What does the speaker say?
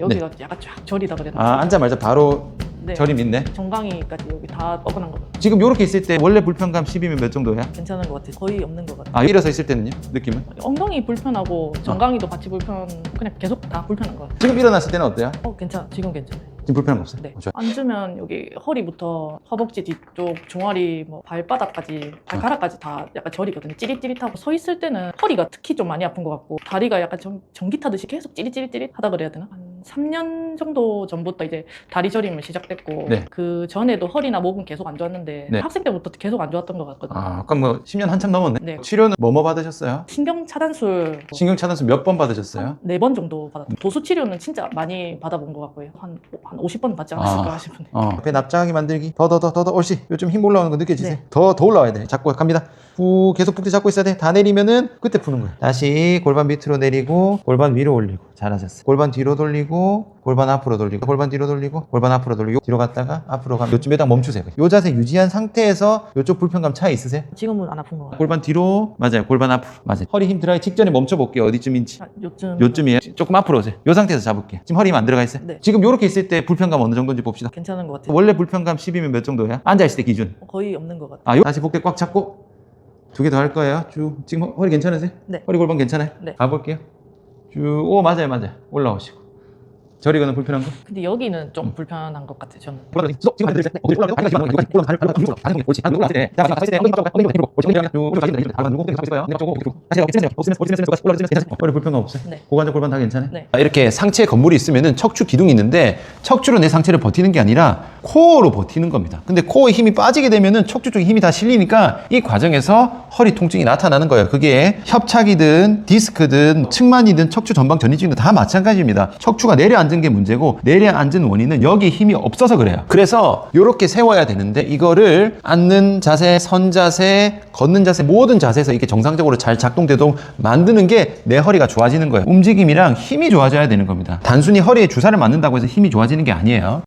여기가 약간 쫙 그래야 되나? 아 앉자마자 바로 네. 저림 있네. 정강이까지 여기 다 뻐근한 거 같아요. 지금 이렇게 있을 때 원래 불편감 10이면 몇 정도야? 괜찮은 것 같아요. 거의 없는 것 같아요. 아 일어서 있을 때는요? 느낌은? 엉덩이 불편하고 정강이도 같이 불편, 그냥 계속 다 불편한 것 같아요. 지금 일어났을 때는 어때요? 어, 괜찮아. 지금 괜찮아요. 지금 불편한 거 없어요? 네. 어, 좋아요. 앉으면 여기 허리부터 허벅지 뒤쪽, 종아리, 뭐 발바닥까지, 발가락까지 다 약간 저리거든요. 찌릿찌릿하고 서 있을 때는 허리가 특히 좀 많이 아픈 것 같고 다리가 약간 전, 전기 타듯이 계속 찌릿찌릿찌릿 하다 그래야 되나? 한 3년 정도 전부터 이제 다리 저림을 시작됐고 네. 그 전에도 허리나 목은 계속 안 좋았는데 네. 학생 때부터 계속 안 좋았던 것 같거든요. 아 아까 뭐 10년 한참 넘었네. 네. 치료는 뭐뭐 받으셨어요? 신경 차단술 신경 차단술 몇 번 받으셨어요? 네 번 정도 받았고 도수 치료는 진짜 많이 받아본 것 같고요. 한, 한 50번 받지 않았을까 아. 싶은데. 어. 배 납작하게 만들기. 더 더 더 더더 옳지. 요즘 힘 올라오는 거 느껴지세요? 네. 더더 올라와야 돼. 잡고 갑니다. 후 계속 북대 잡고 있어야 돼. 다 내리면은 그때 푸는 거야. 다시 골반 밑으로 내리고 골반 위로 올리고 잘하셨어요. 골반 뒤로 돌리고 골반 앞으로 돌리고 골반 뒤로 돌리고 골반 앞으로 돌리고 뒤로 갔다가 앞으로 가면 요쯤에 딱 멈추세요. 요 자세 유지한 상태에서 요쪽 불편감 차이 있으세요? 지금은 안 아픈 것 같아요. 골반 뒤로 맞아요. 골반 앞으로 맞아요. 허리 힘 들어가기 직전에 멈춰 볼게요. 어디쯤인지. 아, 요즘 요쯤이에요. 조금 앞으로 오세요. 요 상태에서 잡을게요. 지금 허리 힘 안 들어가 있어요? 네. 지금 요렇게 있을 때 불편감 어느 정도인지 봅시다. 괜찮은 것 같아요. 원래 불편감 10이면 몇 정도야? 앉아 있을 때 기준. 거의 없는 것 같아요. 아, 요? 다시 복대 꽉 잡고 두 개 더 할 거예요. 쭉. 지금 허- 허리 괜찮으세요? 네. 허리 골반 괜찮아요? 네. 가볼게요. 쭉. 오, 맞아요, 맞아요. 올라오시고. 저리 거는 불편한 거? 근데 여기는 음. 좀 불편한 것 같아요. 저는. 허리 불편감 없어요? 네. 고관절 골반 다 괜찮아요? 네. 아, 이렇게 상체에 건물이 있으면은 척추 기둥이 있는데 척추로 내 상체를 버티는 게 아니라 코어로 버티는 겁니다. 근데 코어에 힘이 빠지게 되면은 척추 쪽에 힘이 다 실리니까 이 과정에서 허리 통증이 나타나는 거예요. 그게 협착이든 디스크든 측만이든 척추 전방 전이증도 다 마찬가지입니다. 척추가 내려앉은 게 문제고 내려앉은 원인은 여기에 힘이 없어서 그래요. 그래서 이렇게 세워야 되는데 이거를 앉는 자세, 선 자세, 걷는 자세 모든 자세에서 이게 정상적으로 잘 작동되도록 만드는 게 내 허리가 좋아지는 거예요. 움직임이랑 힘이 좋아져야 되는 겁니다. 단순히 허리에 주사를 맞는다고 해서 힘이 좋아지는 게 아니에요.